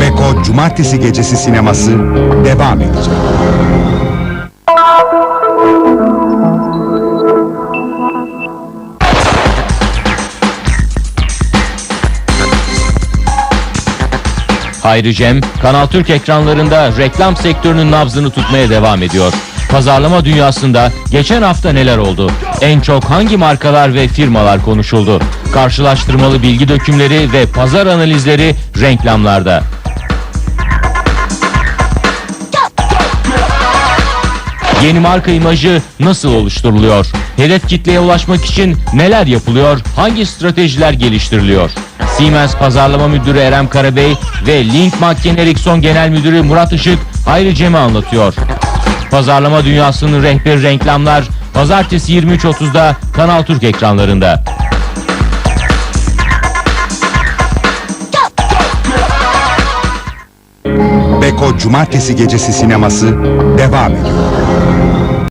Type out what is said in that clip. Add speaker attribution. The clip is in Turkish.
Speaker 1: Beko Cumartesi Gecesi sineması devam edecek.
Speaker 2: Hayri Cem, Kanal Türk ekranlarında reklam sektörünün nabzını tutmaya devam ediyor. Pazarlama dünyasında geçen hafta neler oldu? En çok hangi markalar ve firmalar konuşuldu? Karşılaştırmalı bilgi dökümleri ve pazar analizleri reklamlarda. Yeni marka imajı nasıl oluşturuluyor? Hedef kitleye ulaşmak için neler yapılıyor? Hangi stratejiler geliştiriliyor? Siemens Pazarlama Müdürü Erem Karabey ve Link Makken Ericsson Genel Müdürü Murat Işık Cem'i anlatıyor. Pazarlama dünyasının rehberi reklamlar Pazartesi 23.30'da Kanal Türk ekranlarında.
Speaker 1: Beko Cumartesi Gecesi sineması devam ediyor.